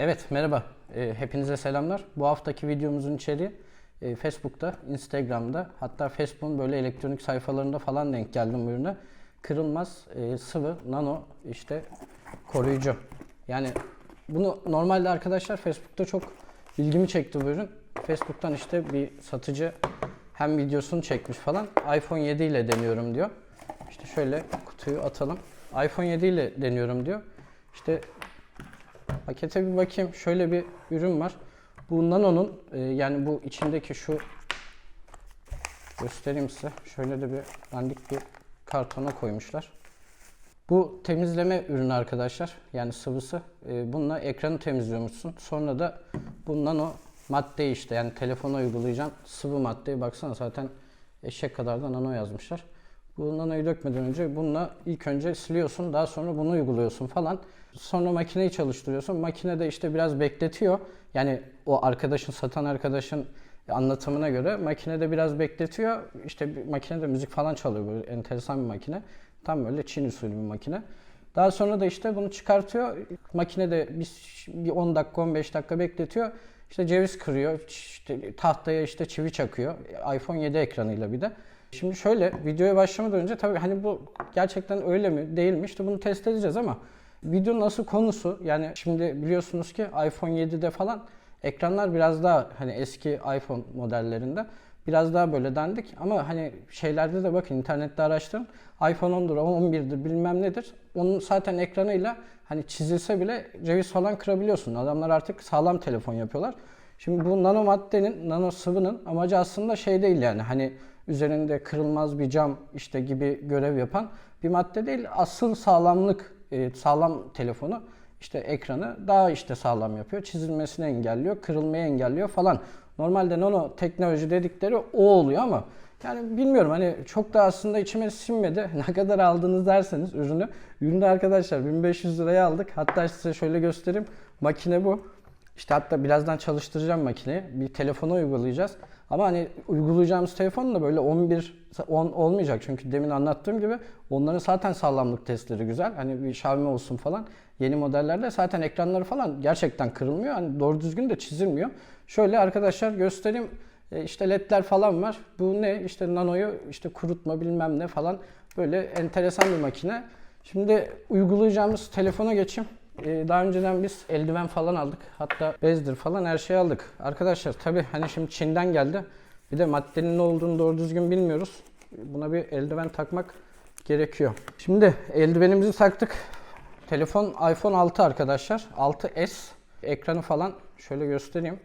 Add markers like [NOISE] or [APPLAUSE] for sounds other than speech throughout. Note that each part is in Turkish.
Evet merhaba. Ee, hepinize selamlar. Bu haftaki videomuzun içeriği e, Facebook'ta, Instagram'da hatta Facebook'un böyle elektronik sayfalarında falan denk geldim bu ürüne. Kırılmaz e, sıvı nano işte koruyucu. Yani bunu normalde arkadaşlar Facebook'ta çok ilgimi çekti bu ürün. Facebook'tan işte bir satıcı hem videosunu çekmiş falan. iPhone 7 ile deniyorum diyor. İşte şöyle kutuyu atalım. iPhone 7 ile deniyorum diyor. İşte Pakete bir bakayım. Şöyle bir ürün var. Bu Nano'nun e, yani bu içindeki şu göstereyim size. Şöyle de bir dandik bir kartona koymuşlar. Bu temizleme ürünü arkadaşlar. Yani sıvısı. E, bununla ekranı temizliyormuşsun. Sonra da bu nano madde işte yani telefona uygulayacağım sıvı maddeyi baksana zaten eşek kadar da nano yazmışlar. Bu nanoyu dökmeden önce bununla ilk önce siliyorsun daha sonra bunu uyguluyorsun falan. Sonra makineyi çalıştırıyorsun. Makine de işte biraz bekletiyor. Yani o arkadaşın satan arkadaşın anlatımına göre makinede biraz bekletiyor. İşte makinede müzik falan çalıyor böyle enteresan bir makine. Tam böyle Çin usulü bir makine. Daha sonra da işte bunu çıkartıyor. Makinede bir, bir 10 dakika 15 dakika bekletiyor. İşte ceviz kırıyor. İşte tahtaya işte çivi çakıyor. iPhone 7 ekranıyla bir de. Şimdi şöyle videoya başlamadan önce tabii hani bu gerçekten öyle mi değil mi? İşte bunu test edeceğiz ama video nasıl konusu? Yani şimdi biliyorsunuz ki iPhone 7'de falan ekranlar biraz daha hani eski iPhone modellerinde biraz daha böyle dandik. Ama hani şeylerde de bakın internette araştırın. iPhone 10'dur 11'dir bilmem nedir. Onun zaten ekranıyla hani çizilse bile ceviz falan kırabiliyorsun. Adamlar artık sağlam telefon yapıyorlar. Şimdi bu nano maddenin, nano sıvının amacı aslında şey değil yani. Hani üzerinde kırılmaz bir cam işte gibi görev yapan bir madde değil. Asıl sağlamlık, e, sağlam telefonu işte ekranı daha işte sağlam yapıyor. Çizilmesini engelliyor, kırılmayı engelliyor falan. Normalde nano teknoloji dedikleri o oluyor ama yani bilmiyorum hani çok da aslında içime sinmedi. [LAUGHS] Ne kadar aldınız derseniz ürünü. Ürünü arkadaşlar 1500 liraya aldık. Hatta size şöyle göstereyim. Makine bu. İşte hatta birazdan çalıştıracağım makineyi. Bir telefona uygulayacağız. Ama hani uygulayacağımız telefon da böyle 11 10 olmayacak. Çünkü demin anlattığım gibi onların zaten sağlamlık testleri güzel. Hani bir Xiaomi olsun falan. Yeni modellerde zaten ekranları falan gerçekten kırılmıyor. Hani doğru düzgün de çizilmiyor. Şöyle arkadaşlar göstereyim. E, işte ledler falan var. Bu ne? İşte nanoyu işte kurutma bilmem ne falan. Böyle enteresan bir makine. Şimdi uygulayacağımız telefona geçeyim. Ee, daha önceden biz eldiven falan aldık. Hatta bezdir falan her şeyi aldık. Arkadaşlar tabi hani şimdi Çin'den geldi. Bir de maddenin ne olduğunu doğru düzgün bilmiyoruz. Buna bir eldiven takmak gerekiyor. Şimdi eldivenimizi taktık. Telefon iPhone 6 arkadaşlar. 6s. Ekranı falan şöyle göstereyim.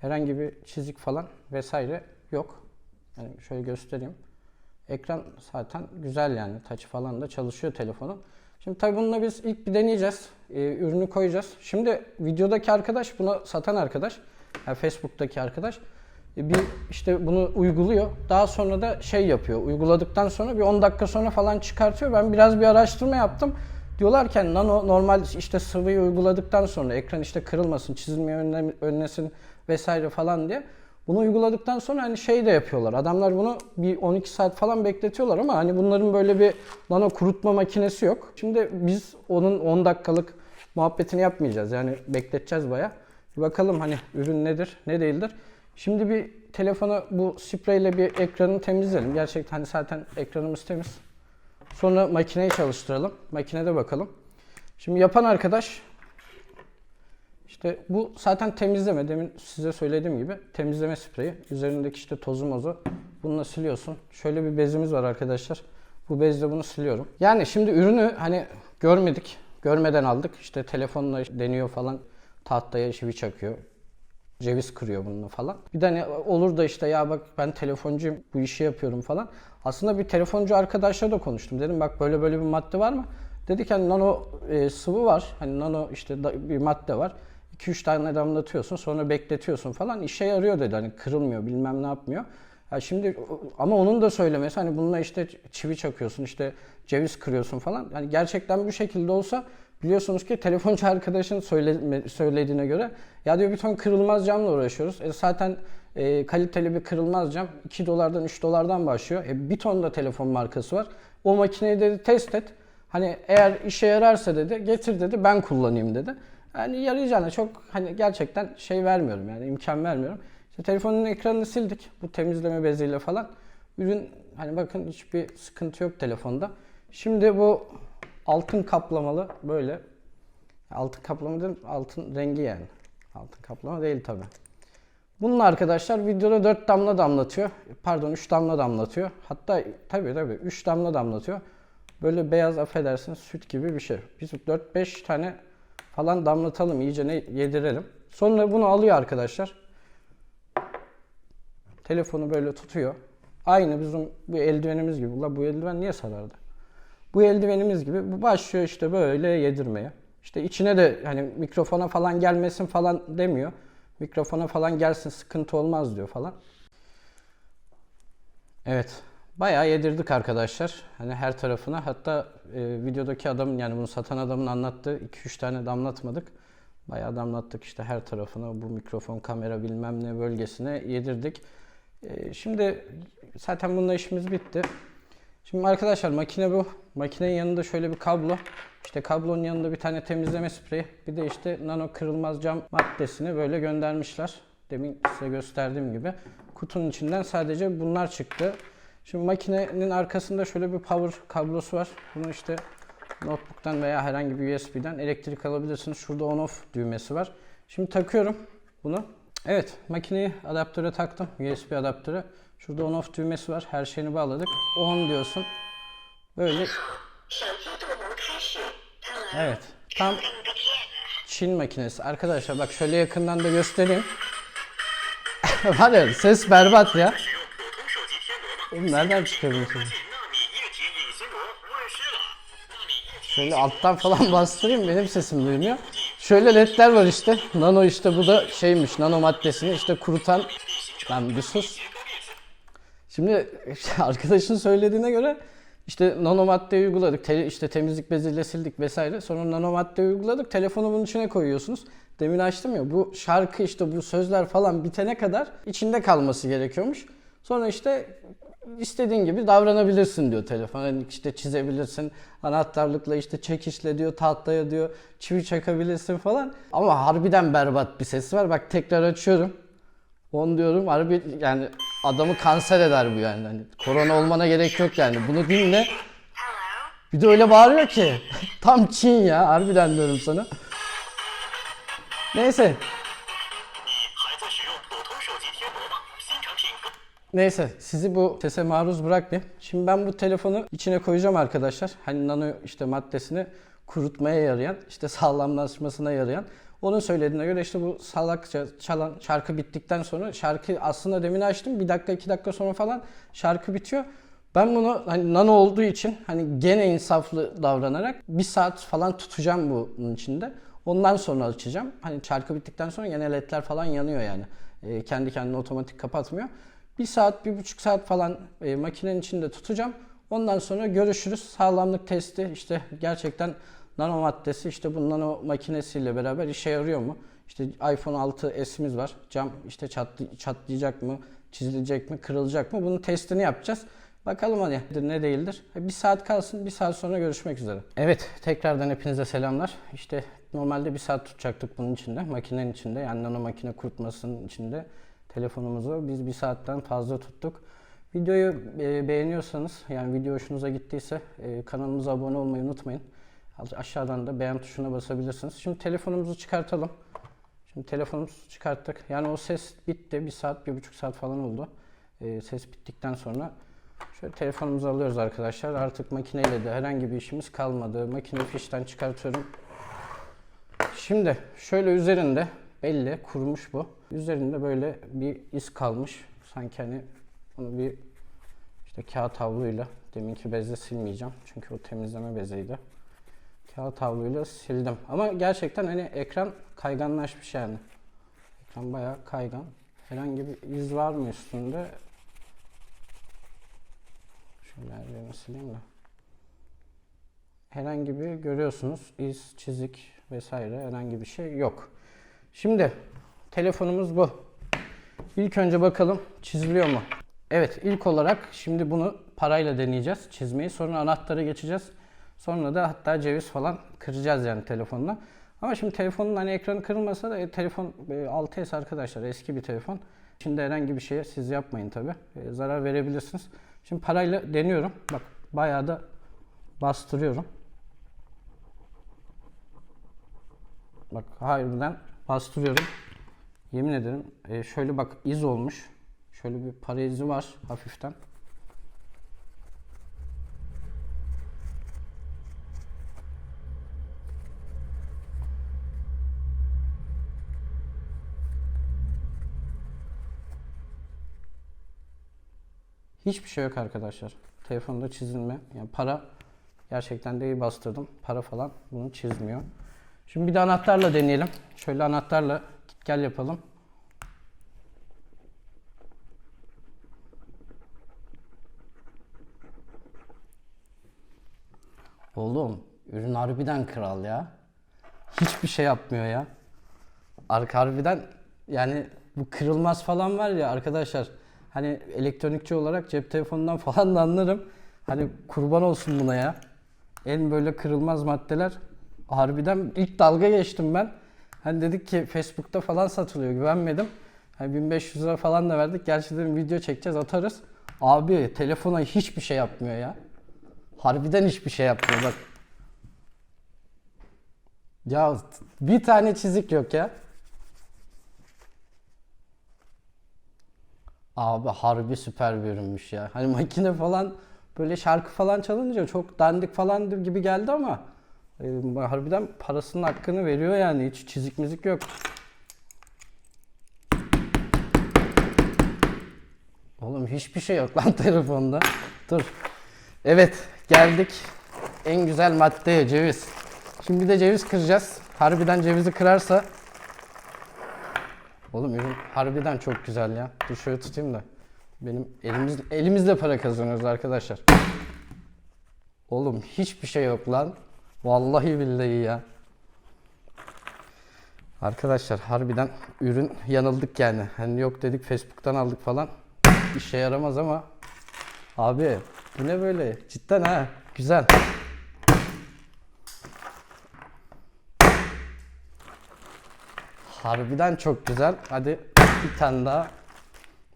Herhangi bir çizik falan vesaire yok. Yani şöyle göstereyim. Ekran zaten güzel yani. Touch falan da çalışıyor telefonun. Şimdi tabii bununla biz ilk bir deneyeceğiz. Ee, ürünü koyacağız. Şimdi videodaki arkadaş, bunu satan arkadaş, yani Facebook'taki arkadaş e, bir işte bunu uyguluyor. Daha sonra da şey yapıyor. Uyguladıktan sonra bir 10 dakika sonra falan çıkartıyor. Ben biraz bir araştırma yaptım. Diyorlarken nano normal işte sıvıyı uyguladıktan sonra ekran işte kırılmasın, çizilmeyi önle, önlesin vesaire falan diye. Bunu uyguladıktan sonra hani şey de yapıyorlar. Adamlar bunu bir 12 saat falan bekletiyorlar ama hani bunların böyle bir nano kurutma makinesi yok. Şimdi biz onun 10 dakikalık muhabbetini yapmayacağız. Yani bekleteceğiz baya. Bakalım hani ürün nedir, ne değildir. Şimdi bir telefona bu spreyle bir ekranını temizleyelim. Gerçekten hani zaten ekranımız temiz. Sonra makineyi çalıştıralım. Makinede bakalım. Şimdi yapan arkadaş işte bu zaten temizleme. Demin size söylediğim gibi temizleme spreyi. Üzerindeki işte tozu mozu. Bununla siliyorsun. Şöyle bir bezimiz var arkadaşlar. Bu bezle bunu siliyorum. Yani şimdi ürünü hani görmedik. Görmeden aldık. İşte telefonla deniyor falan. Tahtaya çivi çakıyor. Ceviz kırıyor bununla falan. Bir de hani olur da işte ya bak ben telefoncuyum bu işi yapıyorum falan. Aslında bir telefoncu arkadaşla da konuştum. Dedim bak böyle böyle bir madde var mı? Dedi ki hani nano e, sıvı var. Hani nano işte da, bir madde var. 2-3 tane damlatıyorsun sonra bekletiyorsun falan işe yarıyor dedi hani kırılmıyor bilmem ne yapmıyor. Ya şimdi ama onun da söylemesi hani bununla işte çivi çakıyorsun işte ceviz kırıyorsun falan. Yani gerçekten bu şekilde olsa biliyorsunuz ki telefoncu [LAUGHS] arkadaşın söyle, söylediğine göre ya diyor bir ton kırılmaz camla uğraşıyoruz. E zaten e, kaliteli bir kırılmaz cam 2 dolardan 3 dolardan başlıyor. E, bir ton da telefon markası var. O makineyi dedi test et. Hani eğer işe yararsa dedi getir dedi ben kullanayım dedi. Hani yarayacağına çok hani gerçekten şey vermiyorum yani imkan vermiyorum. İşte telefonun ekranını sildik bu temizleme beziyle falan. Ürün hani bakın hiçbir sıkıntı yok telefonda. Şimdi bu altın kaplamalı böyle altın kaplama değil altın rengi yani. Altın kaplama değil tabi. Bunun arkadaşlar videoda 4 damla damlatıyor. Pardon 3 damla damlatıyor. Hatta tabii tabii 3 damla damlatıyor. Böyle beyaz affedersiniz süt gibi bir şey. Biz 4-5 tane falan damlatalım iyice ne yedirelim. Sonra bunu alıyor arkadaşlar. Telefonu böyle tutuyor. Aynı bizim bu eldivenimiz gibi. Ulan bu eldiven niye sarardı? Bu eldivenimiz gibi bu başlıyor işte böyle yedirmeye. İşte içine de hani mikrofona falan gelmesin falan demiyor. Mikrofona falan gelsin sıkıntı olmaz diyor falan. Evet. Bayağı yedirdik arkadaşlar. Hani her tarafına. Hatta e, videodaki adamın yani bunu satan adamın anlattığı 2-3 tane damlatmadık. Bayağı damlattık işte her tarafına bu mikrofon, kamera bilmem ne bölgesine yedirdik. E, şimdi zaten bununla işimiz bitti. Şimdi arkadaşlar makine bu. Makinenin yanında şöyle bir kablo. İşte kablonun yanında bir tane temizleme spreyi. Bir de işte nano kırılmaz cam maddesini böyle göndermişler. Demin size gösterdiğim gibi. Kutunun içinden sadece bunlar çıktı. Şimdi makinenin arkasında şöyle bir power kablosu var. Bunu işte notebook'tan veya herhangi bir USB'den elektrik alabilirsiniz. Şurada on off düğmesi var. Şimdi takıyorum bunu. Evet makineyi adaptöre taktım. USB adaptöre. Şurada on off düğmesi var. Her şeyini bağladık. On diyorsun. Böyle. Evet. Tam Çin makinesi. Arkadaşlar bak şöyle yakından da göstereyim. [LAUGHS] var ya ses berbat ya. Oğlum nereden çıkabilirsin? Şöyle alttan falan [LAUGHS] bastırayım benim sesim duymuyor. Şöyle ledler var işte. Nano işte bu da şeymiş. Nano maddesini işte kurutan. Lan bir sus. Şimdi işte [LAUGHS] arkadaşın söylediğine göre işte nano madde uyguladık. Te, işte temizlik beziyle sildik vesaire. Sonra nano madde uyguladık. Telefonu bunun içine koyuyorsunuz. Demin açtım ya bu şarkı işte bu sözler falan bitene kadar içinde kalması gerekiyormuş. Sonra işte istediğin gibi davranabilirsin diyor telefon. Yani işte çizebilirsin. Anahtarlıkla işte çekişle diyor, tahtaya diyor, çivi çakabilirsin falan. Ama harbiden berbat bir sesi var. Bak tekrar açıyorum. Onu diyorum harbi yani adamı kanser eder bu yani. Hani korona olmana gerek yok yani. Bunu dinle. Bir de öyle bağırıyor ki. [LAUGHS] Tam Çin ya. Harbiden diyorum sana. Neyse. Neyse sizi bu sese maruz bırakmayayım. Şimdi ben bu telefonu içine koyacağım arkadaşlar. Hani nano işte maddesini kurutmaya yarayan, işte sağlamlaşmasına yarayan. Onun söylediğine göre işte bu salakça çalan şarkı bittikten sonra şarkı aslında demin açtım. Bir dakika iki dakika sonra falan şarkı bitiyor. Ben bunu hani nano olduğu için hani gene insaflı davranarak bir saat falan tutacağım bunun içinde. Ondan sonra açacağım. Hani şarkı bittikten sonra gene ledler falan yanıyor yani. Ee, kendi kendine otomatik kapatmıyor. Bir saat, bir buçuk saat falan e, makinenin içinde tutacağım. Ondan sonra görüşürüz. Sağlamlık testi işte gerçekten nano maddesi işte bu nano makinesiyle beraber işe yarıyor mu? İşte iPhone 6s'imiz var. Cam işte çatlı, çatlayacak mı, çizilecek mi, kırılacak mı? Bunun testini yapacağız. Bakalım hani ne değildir. Bir saat kalsın, bir saat sonra görüşmek üzere. Evet, tekrardan hepinize selamlar. İşte normalde bir saat tutacaktık bunun içinde, makinenin içinde. Yani nano makine kurutmasının içinde telefonumuzu. Biz bir saatten fazla tuttuk. Videoyu e, beğeniyorsanız, yani video hoşunuza gittiyse e, kanalımıza abone olmayı unutmayın. Aşağıdan da beğen tuşuna basabilirsiniz. Şimdi telefonumuzu çıkartalım. Şimdi telefonumuzu çıkarttık. Yani o ses bitti. Bir saat, bir buçuk saat falan oldu. E, ses bittikten sonra şöyle telefonumuzu alıyoruz arkadaşlar. Artık makineyle de herhangi bir işimiz kalmadı. Makineyi fişten çıkartıyorum. Şimdi şöyle üzerinde belli kurumuş bu. Üzerinde böyle bir iz kalmış. Sanki hani bunu bir işte kağıt havluyla deminki bezle silmeyeceğim. Çünkü o temizleme beziydi. Kağıt havluyla sildim. Ama gerçekten hani ekran kayganlaşmış yani. Ekran bayağı kaygan. Herhangi bir iz var mı üstünde? Şöyle her yerini sileyim de. Herhangi bir görüyorsunuz iz, çizik vesaire herhangi bir şey yok. Şimdi telefonumuz bu. İlk önce bakalım çiziliyor mu? Evet ilk olarak şimdi bunu parayla deneyeceğiz çizmeyi. Sonra anahtara geçeceğiz. Sonra da hatta ceviz falan kıracağız yani telefonla. Ama şimdi telefonun hani ekranı kırılmasa da e, telefon e, 6S arkadaşlar eski bir telefon. Şimdi herhangi bir şeye siz yapmayın tabi. zarar verebilirsiniz. Şimdi parayla deniyorum. Bak bayağı da bastırıyorum. Bak harbiden bastırıyorum. Yemin ederim e, şöyle bak iz olmuş. Şöyle bir para izi var hafiften. Hiçbir şey yok arkadaşlar. Telefonda çizilme. Yani para gerçekten de iyi bastırdım. Para falan bunu çizmiyor. Şimdi bir de anahtarla deneyelim. Şöyle anahtarla git gel yapalım. Oğlum ürün harbiden kral ya. Hiçbir şey yapmıyor ya. Arka harbiden yani bu kırılmaz falan var ya arkadaşlar. Hani elektronikçi olarak cep telefonundan [LAUGHS] falan da anlarım. Hani kurban olsun buna ya. En böyle kırılmaz maddeler. Harbiden ilk dalga geçtim ben. Hani dedik ki Facebook'ta falan satılıyor güvenmedim. Hani 1500 lira falan da verdik. Gerçi dedim video çekeceğiz atarız. Abi telefona hiçbir şey yapmıyor ya. Harbiden hiçbir şey yapmıyor bak. Ya bir tane çizik yok ya. Abi harbi süper bir ürünmüş ya. Hani makine falan böyle şarkı falan çalınca çok dandik falan gibi geldi ama e, harbiden parasının hakkını veriyor yani. Hiç çizik mizik yok. Oğlum hiçbir şey yok lan [LAUGHS] telefonda. Dur. Evet geldik en güzel maddeye ceviz. Şimdi de ceviz kıracağız. Harbiden cevizi kırarsa Oğlum ürün harbiden çok güzel ya. Dur şöyle tutayım da. Benim elimiz elimizle para kazanıyoruz arkadaşlar. Oğlum hiçbir şey yok lan. Vallahi billahi ya. Arkadaşlar harbiden ürün yanıldık yani. Hani yok dedik Facebook'tan aldık falan. İşe yaramaz ama abi bu ne böyle? Cidden ha. Güzel. Harbiden çok güzel. Hadi bir tane daha.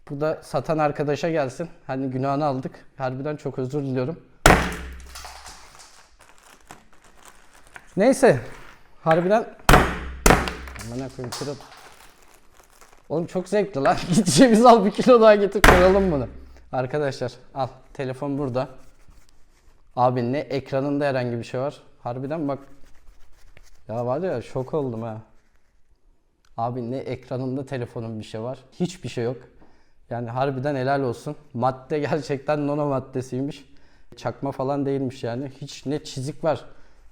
Bu da satan arkadaşa gelsin. Hani günahını aldık. Harbiden çok özür diliyorum. Neyse. Harbiden Aman koyayım kırıl. Oğlum çok zevkli lan. [LAUGHS] Git ceviz al bir kilo daha getir koyalım bunu. Arkadaşlar al. Telefon burada. Abi ne ekranında herhangi bir şey var. Harbiden bak. Ya var ya şok oldum ha. Abi ne ekranında telefonun bir şey var. Hiçbir şey yok. Yani harbiden helal olsun. Madde gerçekten nano maddesiymiş. Çakma falan değilmiş yani. Hiç ne çizik var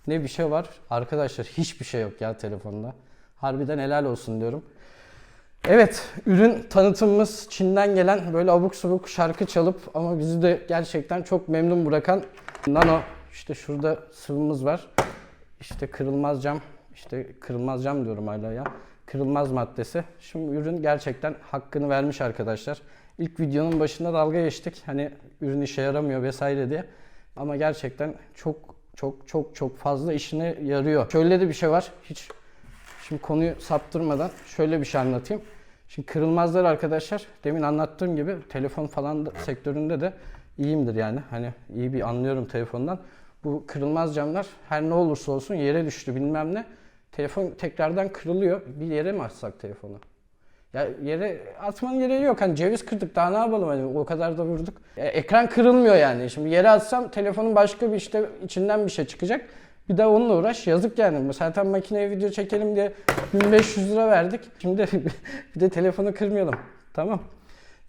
ne bir şey var. Arkadaşlar hiçbir şey yok ya telefonda. Harbiden helal olsun diyorum. Evet, ürün tanıtımımız Çin'den gelen böyle abuk sabuk şarkı çalıp ama bizi de gerçekten çok memnun bırakan Nano. İşte şurada sıvımız var. İşte kırılmaz cam. İşte kırılmaz cam diyorum hala ya. Kırılmaz maddesi. Şimdi ürün gerçekten hakkını vermiş arkadaşlar. İlk videonun başında dalga geçtik. Hani ürün işe yaramıyor vesaire diye. Ama gerçekten çok çok çok çok fazla işine yarıyor. Şöyle de bir şey var. Hiç Şimdi konuyu saptırmadan şöyle bir şey anlatayım. Şimdi kırılmazlar arkadaşlar demin anlattığım gibi telefon falan da, sektöründe de iyiyimdir yani. Hani iyi bir anlıyorum telefondan. Bu kırılmaz camlar her ne olursa olsun yere düştü bilmem ne. Telefon tekrardan kırılıyor. Bir yere mi atsak telefonu? Ya yere atmanın gereği yok. Hani ceviz kırdık daha ne yapalım hani o kadar da vurduk. E, ekran kırılmıyor yani. Şimdi yere atsam telefonun başka bir işte içinden bir şey çıkacak. Bir de onunla uğraş yazık yani. Zaten makineye video çekelim diye 1500 lira verdik. Şimdi [LAUGHS] bir de telefonu kırmayalım. Tamam.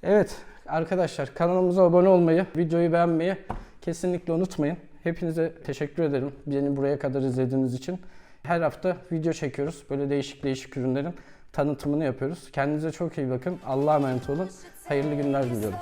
Evet arkadaşlar kanalımıza abone olmayı, videoyu beğenmeyi kesinlikle unutmayın. Hepinize teşekkür ederim beni buraya kadar izlediğiniz için. Her hafta video çekiyoruz. Böyle değişik değişik ürünlerin tanıtımını yapıyoruz. Kendinize çok iyi bakın. Allah'a emanet olun. Hayırlı günler diliyorum.